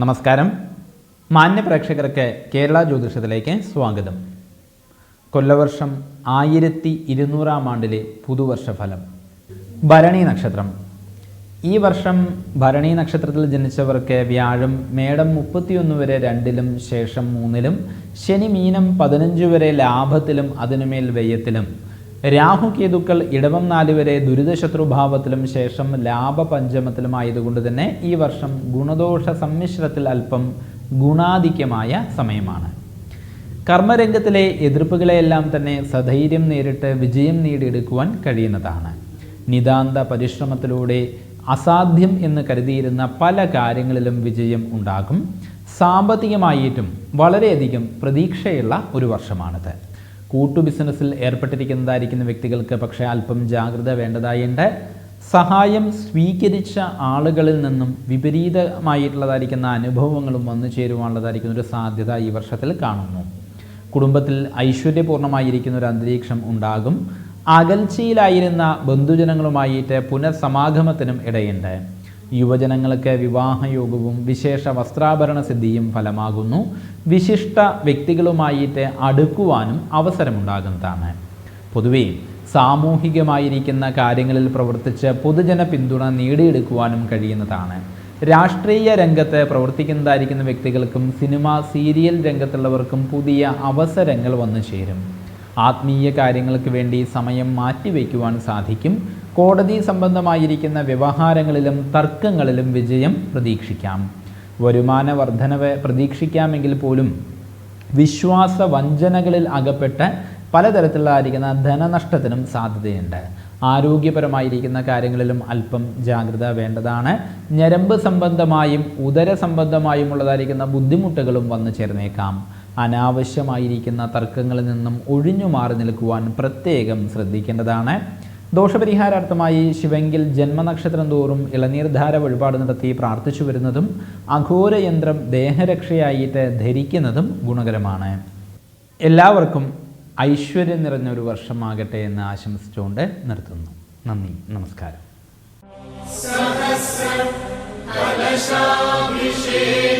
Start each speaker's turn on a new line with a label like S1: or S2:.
S1: നമസ്കാരം. മാന്യ പ്രേക്ഷകർക്ക് കേരള ജ്യോതിഷത്തിലേക്ക് സ്വാഗതം. കൊല്ലവർഷം ആയിരത്തി ഇരുന്നൂറാം ആണ്ടിലെ പുതുവർഷ ഫലം ഭരണി നക്ഷത്രം. ഈ വർഷം ഭരണി നക്ഷത്രത്തിൽ ജനിച്ചവർക്ക് വ്യാഴം മേടം മുപ്പത്തിയൊന്ന് വരെ രണ്ടിലും ശേഷം മൂന്നിലും ശനി മീനം പതിനഞ്ച് വരെ ലാഭത്തിലും അതിനുമേൽ വ്യയത്തിലും. രാഹു കേതുക്കൾ ഇടവം നാല് വരെ ദുരിതശത്രുഭാവത്തിലും ശേഷം ലാഭപഞ്ചമത്തിലുമായതുകൊണ്ട് തന്നെ ഈ വർഷം ഗുണദോഷ സമ്മിശ്രത്തിൽ അല്പം ഗുണാധിക്യമായ സമയമാണ്. കർമ്മരംഗത്തിലെ എതിർപ്പുകളെയെല്ലാം തന്നെ സധൈര്യം നേരിട്ട് വിജയം നേടിയെടുക്കുവാൻ കഴിയുന്നതാണ്. നിതാന്ത പരിശ്രമത്തിലൂടെ അസാധ്യം എന്ന് കരുതിയിരുന്ന പല കാര്യങ്ങളിലും വിജയം ഉണ്ടാകും. സാമ്പത്തികമായിട്ടും വളരെയധികം പ്രതീക്ഷയുള്ള ഒരു വർഷമാണിത്. കൂട്ടു ബിസിനസ്സിൽ ഏർപ്പെട്ടിരിക്കുന്നതായിരിക്കുന്ന വ്യക്തികൾക്ക് പക്ഷേ അല്പം ജാഗ്രത വേണ്ടതായുണ്ട്. സഹായം സ്വീകരിച്ച ആളുകളിൽ നിന്നും വിപരീതമായിട്ടുള്ളതായിരിക്കുന്ന അനുഭവങ്ങളും വന്നു ചേരുവാനുള്ളതായിരിക്കുന്ന ഒരു സാധ്യത ഈ വർഷത്തിൽ കാണുന്നു. കുടുംബത്തിൽ ഐശ്വര്യപൂർണമായിരിക്കുന്ന ഒരു അന്തരീക്ഷം ഉണ്ടാകും. അകൽച്ചയിലായിരുന്ന ബന്ധുജനങ്ങളുമായിട്ട് പുനഃസമാഗമത്തിനും ഇടയുണ്ട്. യുവജനങ്ങൾക്ക് വിവാഹയോഗവും വിശേഷ വസ്ത്രാഭരണ സിദ്ധിയും ഫലമാകുന്നു. വിശിഷ്ട വ്യക്തികളുമായിട്ട് അടുക്കുവാനും അവസരമുണ്ടാകുന്നതാണ്. പൊതുവേ സാമൂഹികമായിരിക്കുന്ന കാര്യങ്ങളിൽ പ്രവർത്തിച്ച് പൊതുജന പിന്തുണ നേടിയെടുക്കുവാനും കഴിയുന്നതാണ്. രാഷ്ട്രീയ രംഗത്ത് പ്രവർത്തിക്കുന്നതായിരിക്കുന്ന വ്യക്തികൾക്കും സിനിമ സീരിയൽ രംഗത്തുള്ളവർക്കും പുതിയ അവസരങ്ങൾ വന്നു ചേരും. ആത്മീയ കാര്യങ്ങൾക്ക് വേണ്ടി സമയം മാറ്റിവെക്കുവാൻ സാധിക്കും. കോടതി സംബന്ധമായിരിക്കുന്ന വ്യവഹാരങ്ങളിലും തർക്കങ്ങളിലും വിജയം പ്രതീക്ഷിക്കാം. വരുമാന വർധനവ് പ്രതീക്ഷിക്കാമെങ്കിൽ പോലും വിശ്വാസ വഞ്ചനകളിൽ അകപ്പെട്ട് പലതരത്തിലുള്ളതായിരിക്കുന്ന ധനനഷ്ടത്തിനും സാധ്യതയുണ്ട്. ആരോഗ്യപരമായിരിക്കുന്ന കാര്യങ്ങളിലും അല്പം ജാഗ്രത വേണ്ടതാണ്. ഞരമ്പ് സംബന്ധമായും ഉദര സംബന്ധമായും ഉള്ളതായിരിക്കുന്ന ബുദ്ധിമുട്ടുകളും വന്നു ചേർന്നേക്കാം. അനാവശ്യമായിരിക്കുന്ന തർക്കങ്ങളിൽ നിന്നും ഒഴിഞ്ഞു മാറി നിൽക്കുവാൻ പ്രത്യേകം ശ്രദ്ധിക്കേണ്ടതാണ്. ദോഷപരിഹാരാർത്ഥമായി ശിവങ്കിൽ ജന്മനക്ഷത്രം തോറും ഇളനീർധാര വഴിപാട് നടത്തി പ്രാർത്ഥിച്ചു വരുന്നതും അഘോരയന്ത്രം ദേഹരക്ഷയായിട്ട് ധരിക്കുന്നതും ഗുണകരമാണ്. എല്ലാവർക്കും ഐശ്വര്യം നിറഞ്ഞൊരു വർഷമാകട്ടെ എന്ന് ആശംസിച്ചുകൊണ്ട് നിർത്തുന്നു. നന്ദി. നമസ്കാരം.
S2: കലശാഭിഷേകം